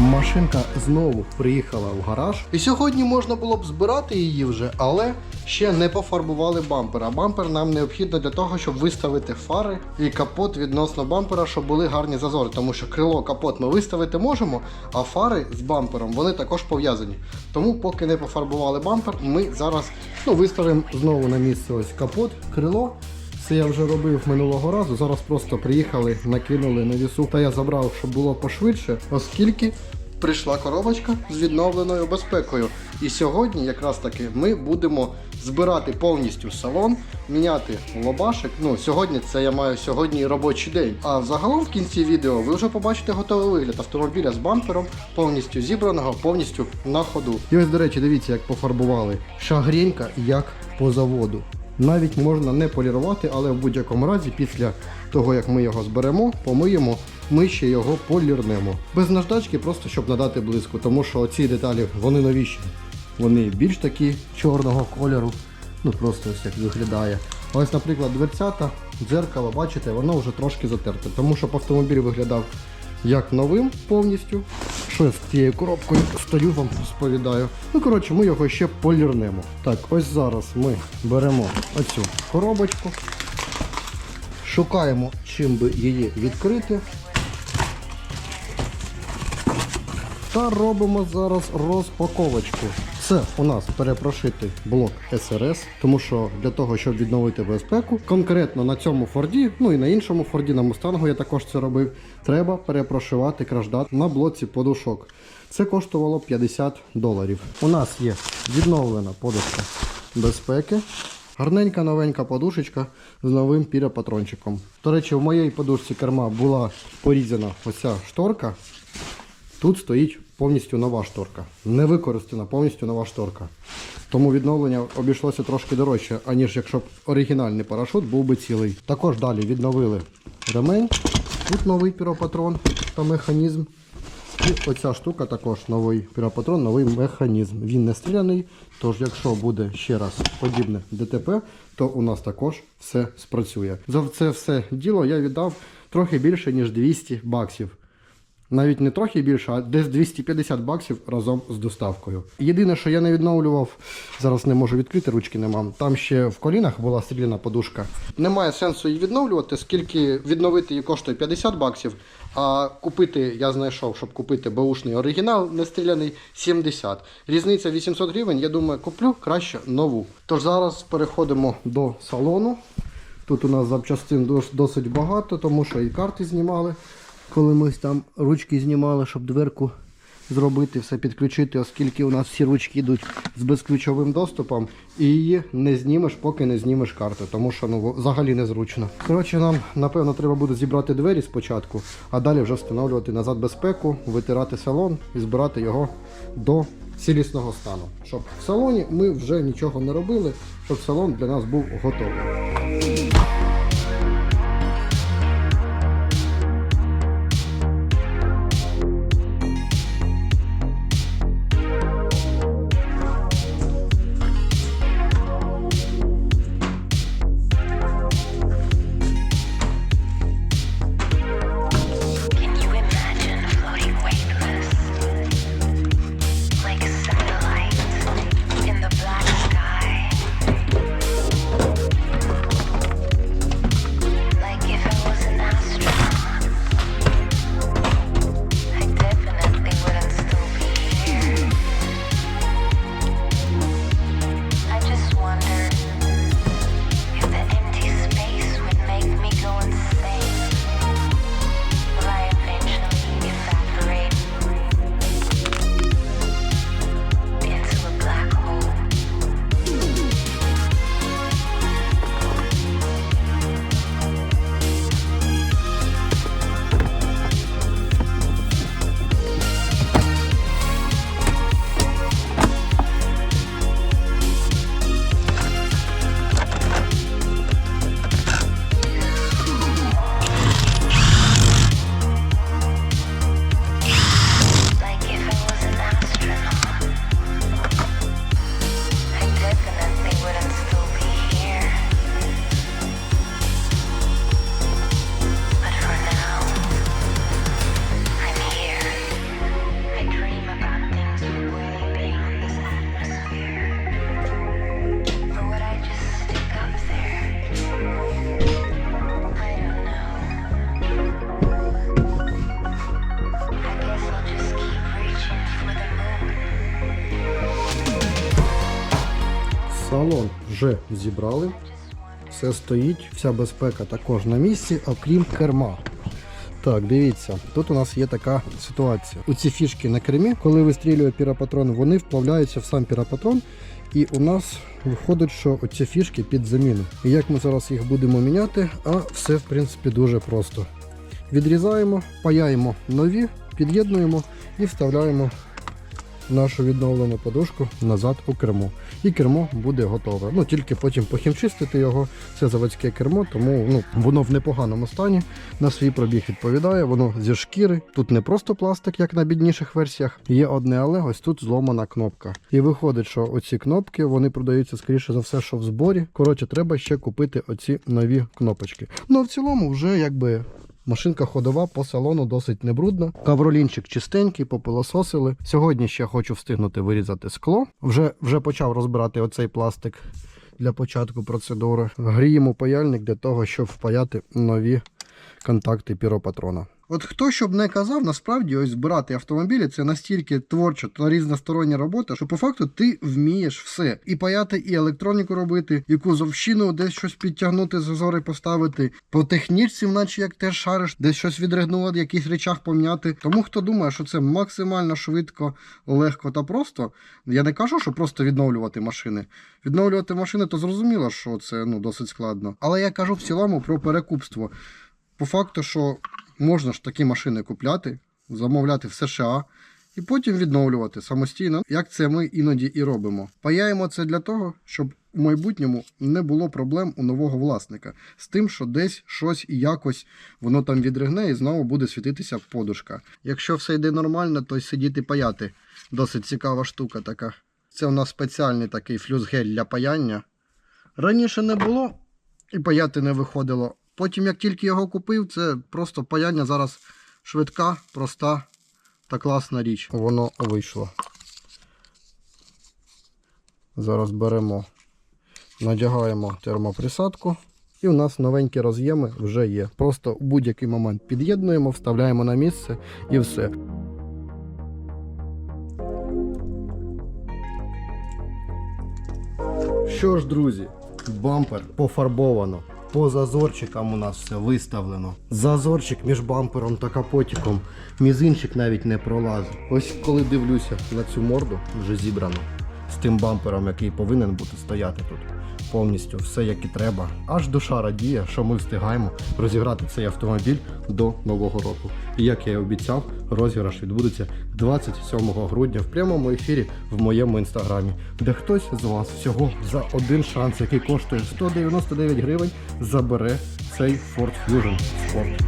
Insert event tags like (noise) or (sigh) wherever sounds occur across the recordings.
Машинка знову приїхала в гараж. І сьогодні можна було б збирати її вже, але ще не пофарбували бампер. А бампер нам необхідно для того, щоб виставити фари і капот відносно бампера, щоб були гарні зазори. Тому що крило, капот ми виставити можемо, а фари з бампером вони також пов'язані. Тому, поки не пофарбували бампер, ми зараз ну, виставимо знову на місце ось капот, крило. Це я вже робив минулого разу. Зараз просто приїхали, накинули на вісу. Та я забрав, щоб було пошвидше, оскільки прийшла коробочка з відновленою безпекою. І сьогодні, якраз таки, ми будемо збирати повністю салон, міняти лобашик. Ну, сьогодні це я маю сьогодні робочий день. А загалом в кінці відео ви вже побачите готовий вигляд автомобіля з бампером, повністю зібраного, повністю на ходу. І ось, до речі, дивіться, як пофарбували. Шагрінька, як по заводу. Навіть можна не полірувати, але в будь-якому разі, після того як ми його зберемо, помиємо, ми ще його полірнемо. Без наждачки, просто щоб надати блиску, тому що ці деталі вони новіші. Вони більш такі чорного кольору. Ну просто ось як виглядає. Ось, наприклад, дверцята, дзеркало, бачите, воно вже трошки затерте, тому щоб автомобіль виглядав як новим повністю. Я з цією коробкою стою, вам розповідаю. Ну, коротше, ми його ще полірнемо. Так, ось зараз ми беремо оцю коробочку, шукаємо, чим би її відкрити. Та робимо зараз розпаковочку. Це у нас перепрошитий блок СРС, тому що для того, щоб відновити безпеку, конкретно на цьому Форді, ну і на іншому Форді, на Мустангу я також це робив, треба перепрошивати краждат на блоці подушок. Це коштувало 50 доларів. У нас є відновлена подушка безпеки. Гарненька новенька подушечка з новим піропатрончиком. До речі, в моїй подушці керма була порізана оця шторка. Тут стоїть повністю нова шторка. Не використана повністю нова шторка. Тому відновлення обійшлося трошки дорожче, аніж якщо б оригінальний парашут був би цілий. Також далі відновили ремень. Тут новий піропатрон та механізм. І оця штука також новий піропатрон, новий механізм. Він не стріляний, тож якщо буде ще раз подібне ДТП, то у нас також все спрацює. За це все діло я віддав трохи більше, ніж 200 баксів. Навіть не трохи більше, а десь 250 баксів разом з доставкою. Єдине, що я не відновлював, зараз не можу відкрити, ручки нема. Там ще в колінах була стріляна подушка. Немає сенсу її відновлювати, скільки відновити її коштує 50 баксів, а купити я знайшов, щоб купити беушний оригінал, не стріляний 70. Різниця 800 гривень, я думаю, куплю краще нову. Тож зараз переходимо до салону. Тут у нас запчастин досить багато, тому що і карти знімали коли ми там ручки знімали, щоб дверку зробити, все підключити, оскільки у нас всі ручки йдуть з безключовим доступом, і її не знімеш, поки не знімеш карту, тому що ну, взагалі незручно. Коротше, нам напевно треба буде зібрати двері спочатку, а далі вже встановлювати назад безпеку, витирати салон і збирати його до цілісного стану. Щоб в салоні ми вже нічого не робили, щоб салон для нас був готовий. Вже зібрали. Все стоїть, вся безпека також на місці, окрім керма. Так, дивіться, тут у нас є така ситуація. У ці фішки на кермі, коли вистрілює піропатрон, вони вплавляються в сам піропатрон. І у нас виходить, що оці фішки під заміну. І як ми зараз їх будемо міняти, а все в принципі дуже просто. Відрізаємо, паяємо нові, під'єднуємо і вставляємо нашу відновлену подушку назад у кермо. І кермо буде готове. Ну тільки потім похімчистити його. Це заводське кермо, тому ну, воно в непоганому стані. На свій пробіг відповідає, воно зі шкіри. Тут не просто пластик, як на бідніших версіях. Є одне, але ось тут зломана кнопка. І виходить, що оці кнопки вони продаються скоріше за все, що в зборі. Коротше, треба ще купити оці нові кнопочки. Ну в цілому, вже якби Машинка ходова по салону досить небрудна. Кавролінчик чистенький, попилососили. Сьогодні ще хочу встигнути вирізати скло. Вже, вже почав розбирати оцей пластик для початку процедури. Гріємо паяльник для того, щоб впаяти нові контакти піропатрона. От хто щоб не казав, насправді ось збирати автомобілі це настільки творча та різностороння робота, що по факту ти вмієш все. І паяти, і електроніку робити, і кузовщину, десь щось підтягнути, зазори поставити. По технічці, наче як теж шариш, десь щось відрегнувати, якийсь речах пом'яти. Тому хто думає, що це максимально швидко, легко та просто. Я не кажу, що просто відновлювати машини. Відновлювати машини, то зрозуміло, що це ну досить складно. Але я кажу в цілому про перекупство. По факту, що можна ж такі машини купляти, замовляти в США і потім відновлювати самостійно, як це ми іноді і робимо. Паяємо це для того, щоб у майбутньому не було проблем у нового власника з тим, що десь щось і якось воно там відригне і знову буде світитися подушка. Якщо все йде нормально, то й сидіти паяти. Досить цікава штука така. Це у нас спеціальний такий флюсгель для паяння. Раніше не було і паяти не виходило. Потім, як тільки його купив, це просто паяння зараз швидка, проста та класна річ. Воно вийшло. Зараз беремо, надягаємо термоприсадку. І у нас новенькі роз'єми вже є. Просто в будь-який момент під'єднуємо, вставляємо на місце і все. Що ж, друзі, бампер пофарбовано. По зазорчикам у нас все виставлено. Зазорчик між бампером та капотиком. Мізинчик навіть не пролазить. Ось коли дивлюся на цю морду, вже зібрано. З тим бампером, який повинен бути стояти тут. Повністю все як і треба. Аж душа радіє, що ми встигаємо розіграти цей автомобіль до нового року. І як я і обіцяв, розіграш відбудеться 27 грудня в прямому ефірі в моєму інстаграмі, де хтось з вас всього за один шанс, який коштує 199 гривень, забере цей Ford Fusion Sport.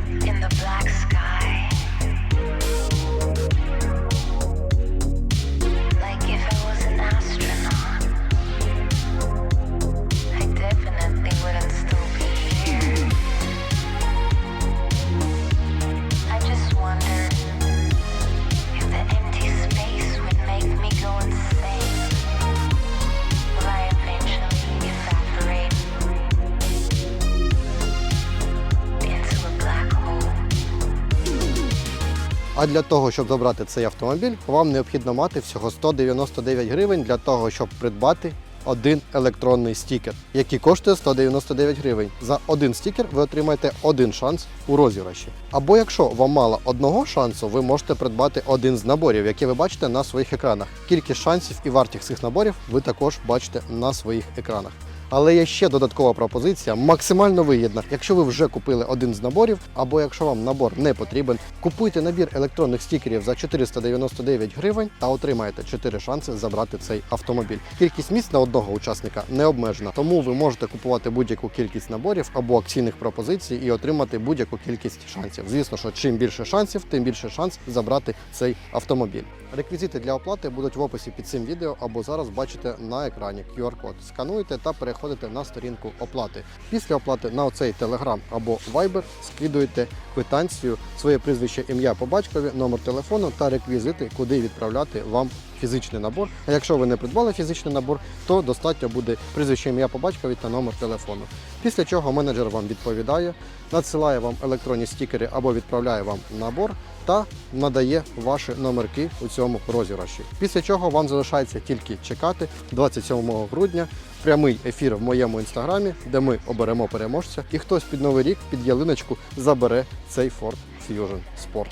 А для того, щоб забрати цей автомобіль, вам необхідно мати всього 199 гривень для того, щоб придбати один електронний стікер, який коштує 199 гривень. За один стікер ви отримаєте один шанс у розіграші. Або якщо вам мало одного шансу, ви можете придбати один з наборів, які ви бачите на своїх екранах. Кількість шансів і вартість цих наборів ви також бачите на своїх екранах. Але є ще додаткова пропозиція, максимально вигідна. Якщо ви вже купили один з наборів, або якщо вам набор не потрібен, купуйте набір електронних стікерів за 499 гривень та отримаєте 4 шанси забрати цей автомобіль. Кількість місць на одного учасника не обмежена, тому ви можете купувати будь-яку кількість наборів або акційних пропозицій і отримати будь-яку кількість шансів. Звісно, що чим більше шансів, тим більше шанс забрати цей автомобіль. Реквізити для оплати будуть в описі під цим відео або зараз бачите на екрані QR-код. Скануєте та переходите на сторінку оплати. Після оплати на оцей Telegram або Viber скидуєте квитанцію, своє прізвище, ім'я по батькові, номер телефону та реквізити, куди відправляти вам фізичний набор. А якщо ви не придбали фізичний набор, то достатньо буде прізвище ім'я по батькові та номер телефону. Після чого менеджер вам відповідає, надсилає вам електронні стікери або відправляє вам набор та надає ваші номерки у цьому розіграші. Після чого вам залишається тільки чекати 27 грудня прямий ефір в моєму інстаграмі, де ми оберемо переможця, і хтось під новий рік під ялиночку забере цей Ford Fusion Sport.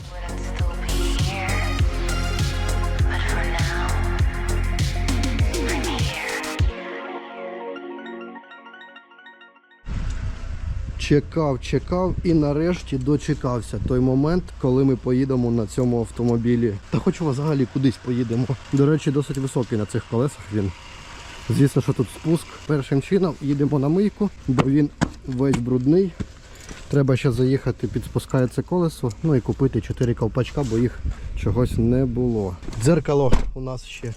Чекав, чекав і нарешті дочекався той момент, коли ми поїдемо на цьому автомобілі. Та хоч взагалі кудись поїдемо. До речі, досить високий на цих колесах він. Звісно, що тут спуск. Першим чином їдемо на мийку, бо він весь брудний. Треба ще заїхати, підспускається колесо, ну і купити 4 ковпачка, бо їх чогось не було. Дзеркало у нас ще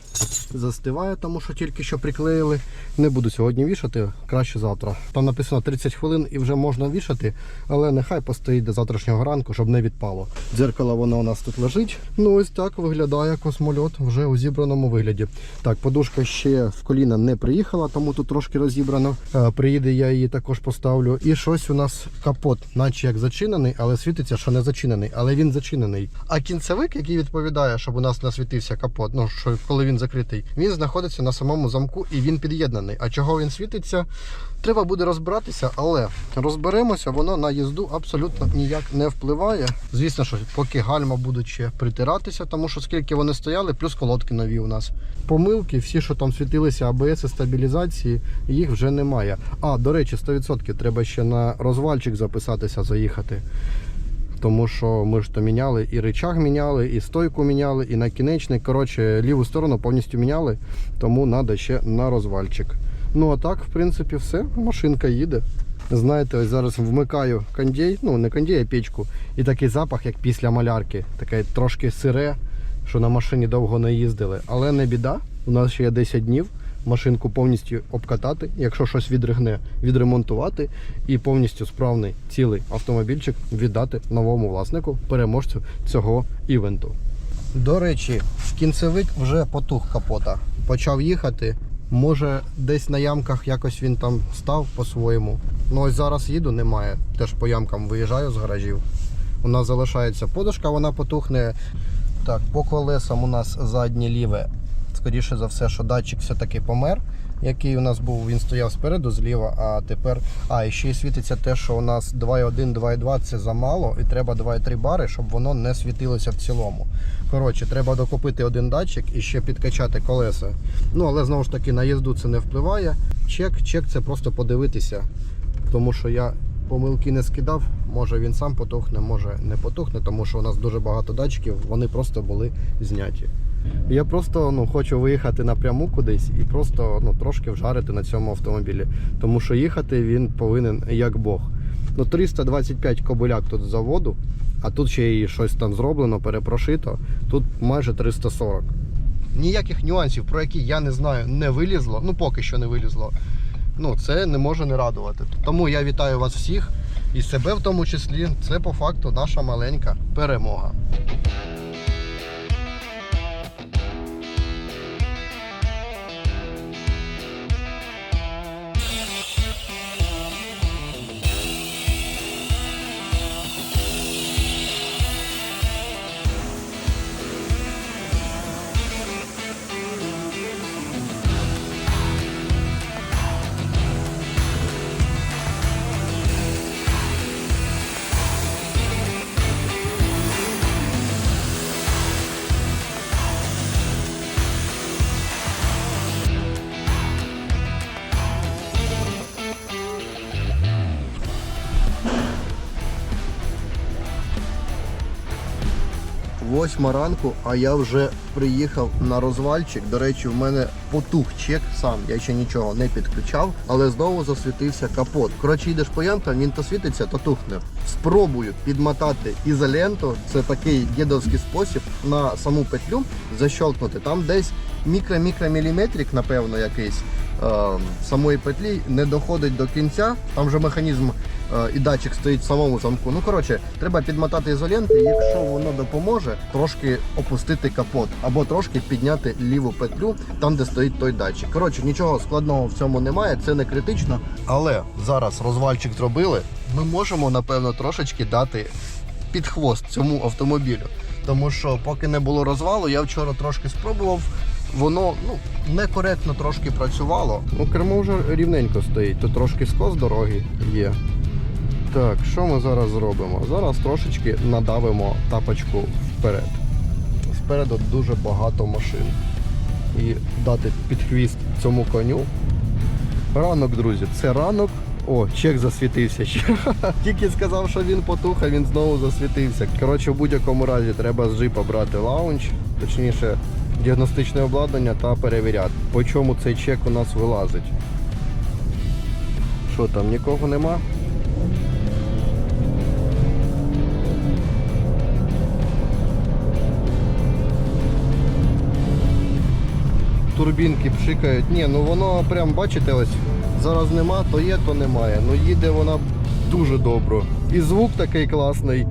застиває, тому що тільки що приклеїли. Не буду сьогодні вішати, краще завтра. Там написано 30 хвилин і вже можна вішати, але нехай постоїть до завтрашнього ранку, щоб не відпало. Дзеркало воно у нас тут лежить. Ну ось так виглядає космольот вже у зібраному вигляді. Так, подушка ще в коліна не приїхала, тому тут трошки розібрано. Е, Приїде, я її також поставлю. І щось у нас капот, наче як зачинений, але світиться, що не зачинений, але він зачинений. А кінцевик, який відповідає, щоб у нас не світився капот, ну що коли він закритий, він знаходиться на самому замку і він під'єднаний. А чого він світиться? Треба буде розбиратися, але розберемося, воно на їзду абсолютно ніяк не впливає. Звісно, що поки гальма будуть ще притиратися, тому що скільки вони стояли, плюс колодки нові у нас. Помилки, всі, що там світилися, АБС і стабілізації, їх вже немає. А, до речі, 100% треба ще на розвальчик записатися, заїхати. Тому що ми ж то міняли і рычаг міняли, і стойку міняли, і накінечник. Коротше, ліву сторону повністю міняли, тому треба ще на розвальчик. Ну а так, в принципі, все. Машинка їде. Знаєте, ось зараз вмикаю кондей, ну не кондей, а печку, і такий запах, як після малярки. Таке трошки сире, що на машині довго не їздили. Але не біда. У нас ще є 10 днів. Машинку повністю обкатати, якщо щось відригне, відремонтувати і повністю справний цілий автомобільчик віддати новому власнику, переможцю цього івенту. До речі, кінцевик вже потух капота. Почав їхати. Може, десь на ямках якось він там став по-своєму. Ну ось зараз їду, немає. Теж по ямкам виїжджаю з гаражів. У нас залишається подушка, вона потухне. Так, по колесам у нас заднє ліве. Скоріше за все, що датчик все-таки помер, який у нас був, він стояв спереду зліва, а тепер. А, і ще й світиться те, що у нас 2.1, 2.2 це замало, і треба 2.3 бари, щоб воно не світилося в цілому. Коротше, треба докупити один датчик і ще підкачати колеса. Ну, але знову ж таки на їзду це не впливає. Чек, чек це просто подивитися, тому що я помилки не скидав. Може він сам потухне, може не потухне, тому що у нас дуже багато датчиків, вони просто були зняті. Я просто ну, хочу виїхати напряму кудись і просто ну, трошки вжарити на цьому автомобілі. Тому що їхати він повинен як Бог. Ну, 325 кобиляк тут з заводу, а тут ще і щось там зроблено, перепрошито. Тут майже 340. Ніяких нюансів, про які я не знаю, не вилізло. Ну поки що не вилізло. Ну, це не може не радувати. Тому я вітаю вас всіх і себе в тому числі. Це по факту наша маленька перемога. Восьма ранку, а я вже приїхав на розвальчик. До речі, в мене потух чек сам, я ще нічого не підключав, але знову засвітився капот. Коротше, йдеш по ямкам, він то світиться, то тухне. Спробую підмотати ізоленту. Це такий дідовський спосіб на саму петлю защелкнути. Там десь мікро-мікроміліметрик, напевно, якийсь самої петлі не доходить до кінця. Там же механізм е, і датчик стоїть в самому замку. Ну коротше, треба підмотати ізоленти, якщо воно допоможе, трошки опустити капот або трошки підняти ліву петлю там, де стоїть той датчик. Коротше, нічого складного в цьому немає, це не критично. Але зараз розвальчик зробили. Ми можемо напевно трошечки дати під хвост цьому автомобілю. Тому що поки не було розвалу, я вчора трошки спробував воно ну, некоректно трошки працювало. Ну, кермо вже рівненько стоїть, тут трошки скос дороги є. Так, що ми зараз зробимо? Зараз трошечки надавимо тапочку вперед. Спереду дуже багато машин. І дати під хвіст цьому коню. Ранок, друзі, це ранок. О, чек засвітився ще. (laughs) Тільки сказав, що він потух, а він знову засвітився. Коротше, в будь-якому разі треба з джипа брати лаунч, точніше, діагностичне обладнання та перевіряти, по чому цей чек у нас вилазить. Що там, нікого нема? турбінки пшикають. Ні, ну воно прям, бачите, ось зараз нема, то є, то немає. Ну їде вона дуже добре. І звук такий класний.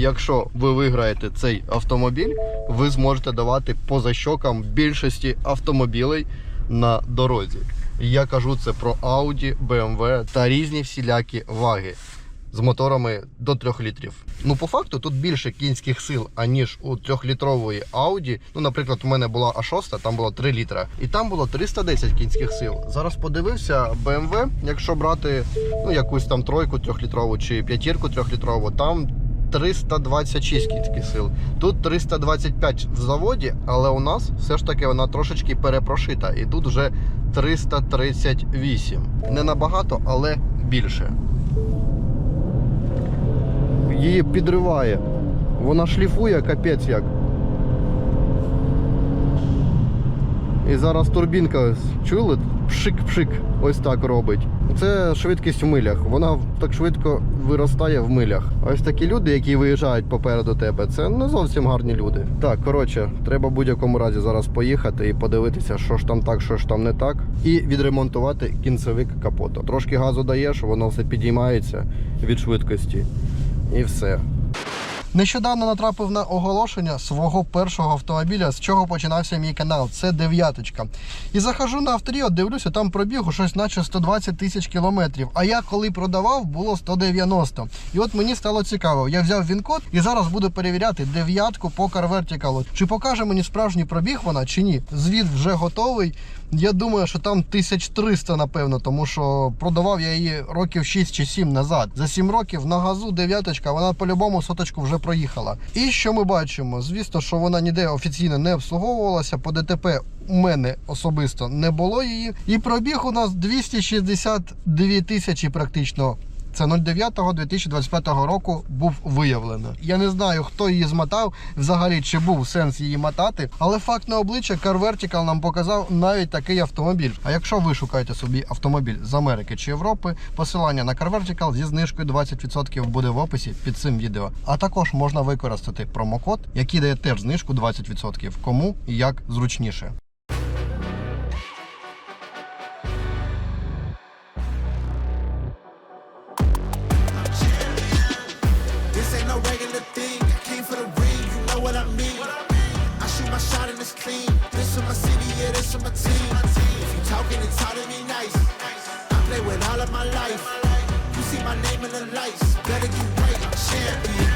Якщо ви виграєте цей автомобіль, ви зможете давати поза щокам більшості автомобілей на дорозі. Я кажу це про Audi, BMW та різні всілякі ваги з моторами до 3 літрів. Ну, по факту, тут більше кінських сил, аніж у 3-літрової Audi. Ну, наприклад, у мене була А6, там було 3 літра. І там було 310 кінських сил. Зараз подивився BMW, якщо брати ну, якусь там тройку 3-літрову чи п'ятірку 3-літрову, там 326 кінських сил. Тут 325 в заводі, але у нас все ж таки вона трошечки перепрошита. І тут вже 338. Не набагато, але більше її підриває. Вона шліфує капець як. І зараз турбінка чули? Пшик-пшик. Ось так робить. Це швидкість в милях. Вона так швидко виростає в милях. Ось такі люди, які виїжджають попереду тебе, це не зовсім гарні люди. Так, коротше, треба в будь-якому разі зараз поїхати і подивитися, що ж там так, що ж там не так. І відремонтувати кінцевик капоту. Трошки газу даєш, воно все підіймається від швидкості. І все. Нещодавно натрапив на оголошення свого першого автомобіля, з чого починався мій канал. Це дев'яточка. І захожу на авторіо, дивлюся, там пробігу щось наче 120 тисяч кілометрів. А я коли продавав, було 190. І от мені стало цікаво. Я взяв він-код і зараз буду перевіряти дев'ятку по Car Чи покаже мені справжній пробіг вона, чи ні. Звіт вже готовий. Я думаю, що там 1300, напевно, тому що продавав я її років 6 чи 7 назад. За 7 років на газу дев'яточка, вона по-любому соточку вже проїхала. І що ми бачимо? Звісно, що вона ніде офіційно не обслуговувалася. По ДТП у мене особисто не було її. І пробіг у нас 262 тисячі практично. Це 09.2025 року був виявлено. Я не знаю, хто її змотав, взагалі чи був сенс її мотати, але факт на обличчя Car Vertical нам показав навіть такий автомобіль. А якщо ви шукаєте собі автомобіль з Америки чи Європи, посилання на Car Vertical зі знижкою 20% буде в описі під цим відео. А також можна використати промокод, який дає теж знижку 20%. Кому і як зручніше. All of my life. You see my name in the lights, better get right, champion.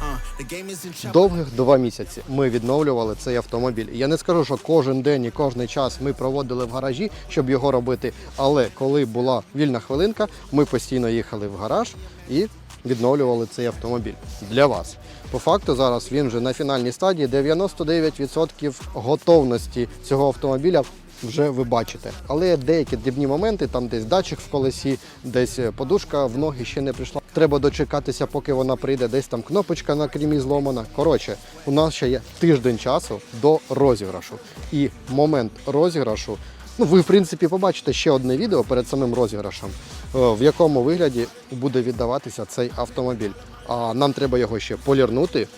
Uh. Довгих два місяці ми відновлювали цей автомобіль. Я не скажу, що кожен день і кожен час ми проводили в гаражі, щоб його робити. Але коли була вільна хвилинка, ми постійно їхали в гараж і відновлювали цей автомобіль для вас. По факту зараз він вже на фінальній стадії 99% готовності цього автомобіля. Вже ви бачите, але деякі дрібні моменти, там десь датчик в колесі, десь подушка в ноги ще не прийшла. Треба дочекатися, поки вона прийде, десь там кнопочка на крімі зломана. Коротше, у нас ще є тиждень часу до розіграшу. І момент розіграшу. Ну, ви, в принципі, побачите ще одне відео перед самим розіграшем, е, в якому вигляді буде віддаватися цей автомобіль. А нам треба його ще полірнути,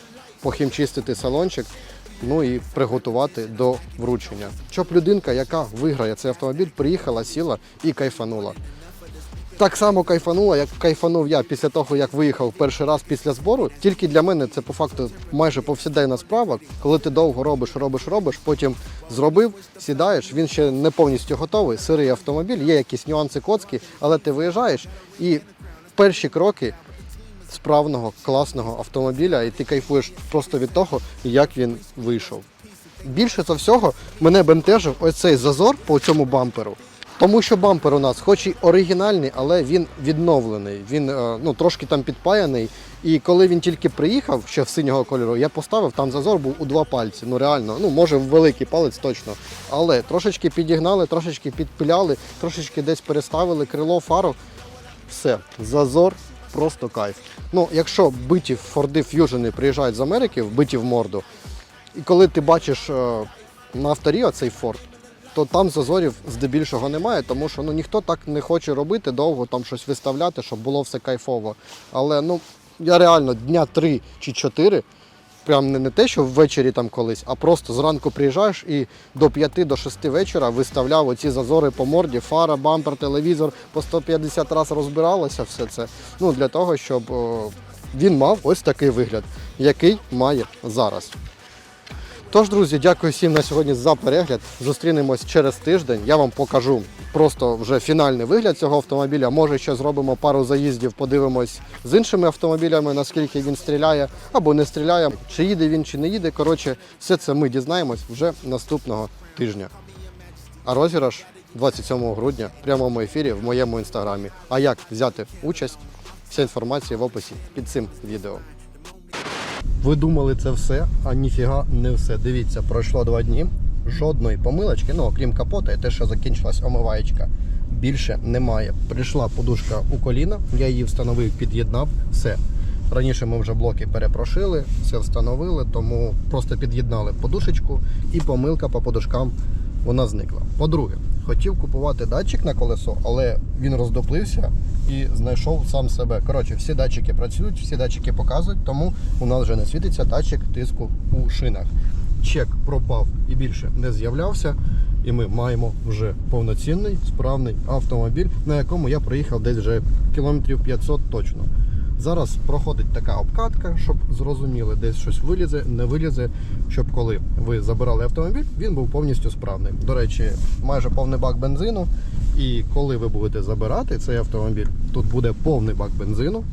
похімчистити салончик, ну і приготувати до вручення. Щоб людинка, яка виграє цей автомобіль, приїхала, сіла і кайфанула. Так само кайфанула, як кайфанув я після того, як виїхав перший раз після збору. Тільки для мене це по факту майже повсякденна справа, коли ти довго робиш, робиш, робиш, потім зробив, сідаєш, він ще не повністю готовий, сирий автомобіль, є якісь нюанси коцки, але ти виїжджаєш і перші кроки справного, класного автомобіля, і ти кайфуєш просто від того, як він вийшов. більше за всього мене бентежив ось цей зазор по цьому бамперу. Тому що бампер у нас, хоч і оригінальний, але він відновлений. Він е, ну, трошки там підпаяний. І коли він тільки приїхав, ще в синього кольору, я поставив, там зазор був у два пальці. Ну реально, ну може в великий палець точно. Але трошечки підігнали, трошечки підпиляли, трошечки десь переставили крило, фару. Все, зазор, просто кайф. Ну, якщо биті Форди Ф'южени приїжджають з Америки, вбиті в морду, і коли ти бачиш е, на авторі оцей Форд, то там зазорів здебільшого немає, тому що ну, ніхто так не хоче робити довго, там щось виставляти, щоб було все кайфово. Але ну, я реально дня три чи чотири, прям не, не те, що ввечері там колись, а просто зранку приїжджаєш і до 5 до 6 вечора виставляв оці зазори по морді, фара, бампер, телевізор по 150 разів розбиралося все це. Ну, для того, щоб о, він мав ось такий вигляд, який має зараз. Тож, друзі, дякую всім на сьогодні за перегляд. Зустрінемось через тиждень. Я вам покажу просто вже фінальний вигляд цього автомобіля. Може, ще зробимо пару заїздів, подивимось з іншими автомобілями, наскільки він стріляє або не стріляє, чи їде він, чи не їде. Коротше, все це ми дізнаємось вже наступного тижня. А розіграш 27 грудня в прямому ефірі в моєму інстаграмі. А як взяти участь? Вся інформація в описі під цим відео. Ви думали це все, а ніфіга не все. Дивіться, пройшло два дні. Жодної помилочки, ну окрім капота і те, що закінчилась омиваєчка, більше немає. Прийшла подушка у коліна, я її встановив, під'єднав, все. Раніше ми вже блоки перепрошили, все встановили, тому просто під'єднали подушечку і помилка по подушкам вона зникла. По-друге, хотів купувати датчик на колесо, але він роздоплився і знайшов сам себе. Коротше, всі датчики працюють, всі датчики показують, тому у нас вже не світиться датчик тиску у шинах. Чек пропав і більше не з'являвся. І ми маємо вже повноцінний справний автомобіль, на якому я проїхав десь вже кілометрів 500 точно. Зараз проходить така обкатка, щоб зрозуміли, десь щось вилізе, не вилізе, щоб коли ви забирали автомобіль, він був повністю справний. До речі, майже повний бак бензину. І коли ви будете забирати цей автомобіль, тут буде повний бак бензину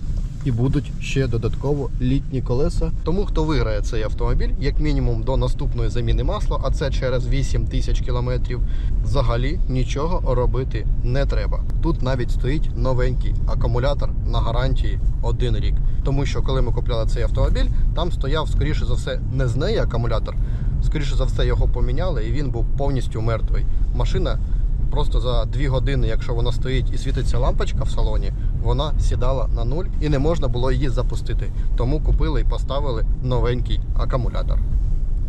і будуть ще додатково літні колеса. Тому хто виграє цей автомобіль, як мінімум до наступної заміни масла, а це через 8 тисяч кілометрів, взагалі нічого робити не треба. Тут навіть стоїть новенький акумулятор на гарантії один рік. Тому що коли ми купляли цей автомобіль, там стояв, скоріше за все, не з неї акумулятор. Скоріше за все, його поміняли, і він був повністю мертвий. Машина просто за 2 години, якщо вона стоїть і світиться лампочка в салоні, вона сідала на нуль і не можна було її запустити. Тому купили і поставили новенький акумулятор.